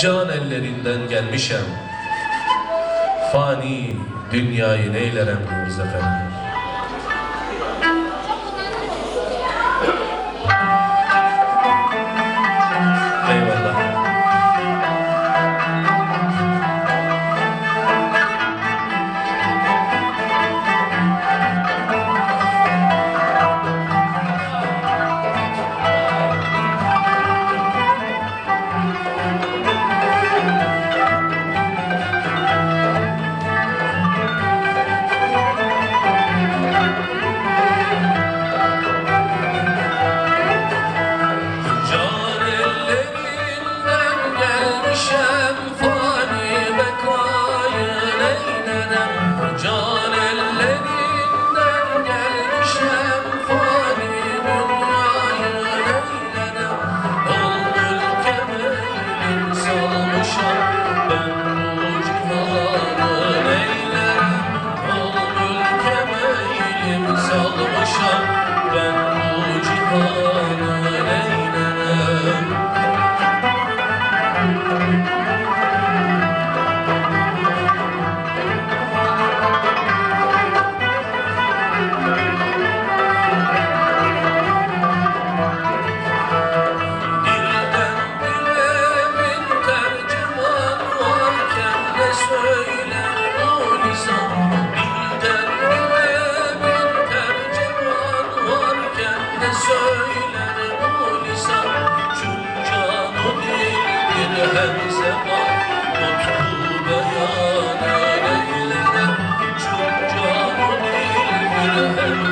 Can ellerinden gelmişem. Fani dünyayı neylerem Nur Zaferim